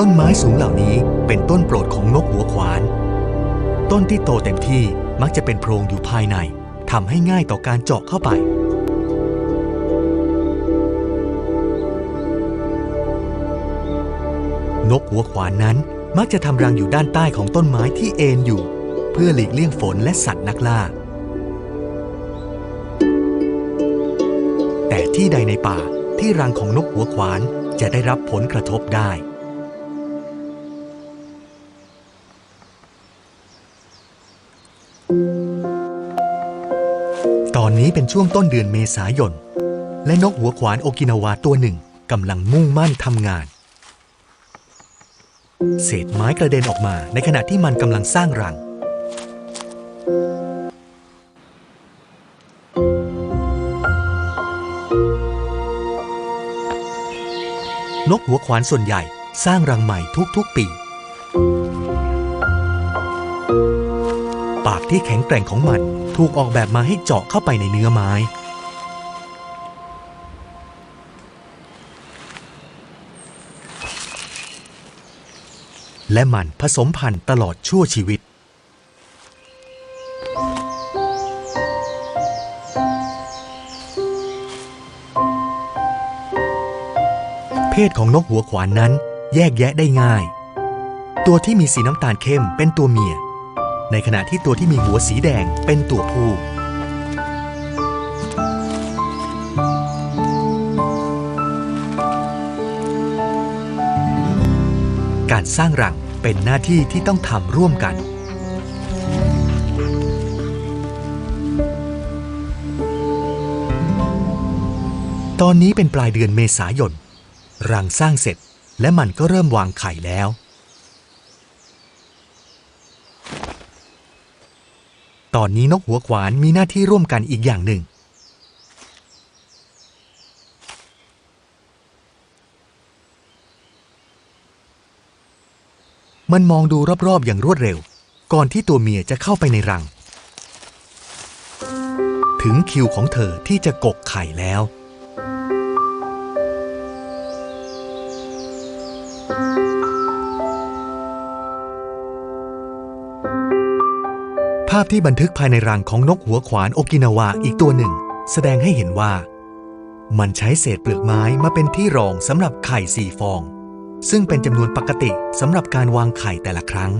ต้นไม้สูงเหล่านี้เป็นต้นโปรดของนกหัวขวาน ต้นที่โตเต็มที่มักจะเป็นโพรงอยู่ภายในทำให้ง่ายต่อการเจาะเข้าไป นกหัวขวานนั้นมักจะทำรังอยู่ด้านใต้ของต้นไม้ที่เอ็นอยู่ เพื่อหลีกเลี่ยงฝนและสัตว์นักล่า แต่ที่ใดในป่าที่รังของนกหัวขวานจะได้รับผลกระทบได้ ตอนนี้เป็นช่วงต้นเดือนเมษายน และนกหัวขวานโอกินาวาตัวหนึ่งกำลังมุ่งมั่นทำงาน เศษไม้กระเด็นออกมาในขณะที่มันกำลังสร้างรัง นกหัวขวานส่วนใหญ่สร้างรังใหม่ทุกๆปี ที่แข็งแกร่งของมันถูกออกแบบมาให้เจาะเข้าไปในเนื้อไม้ และมันผสมพันธุ์ตลอดชั่วชีวิต เพศของนกหัวขวานนั้นแยกแยะได้ง่าย ตัวที่มีสีน้ำตาลเข้มเป็นตัวเมีย ในขณะที่ตัวที่มีหัวสีแดงเป็นตัวผู้ การสร้างรังเป็นหน้าที่ที่ต้องทำร่วมกันตอนนี้เป็นปลายเดือนเมษายน รังสร้างเสร็จและมันก็เริ่มวางไข่แล้ว ตอนนี้นกหัวขวานมีหน้าที่ร่วมกันอีกอย่างหนึ่ง มันมองดูรอบๆอย่างรวดเร็ว ก่อนที่ตัวเมียจะเข้าไปในรัง ถึงคิวของเธอที่จะกกไข่แล้วาพที่บันทึกภายในรังของนกหัวขวานโอกินาวาอีกตัวหนึ่ง แสดงให้เห็นว่า มันใช้เศษเปลือกไม้มาเป็นที่รองสำหรับไข่สี่ฟอง ซึ่งเป็นจำนวนปกติสำหรับการวางไข่แต่ละครั้ง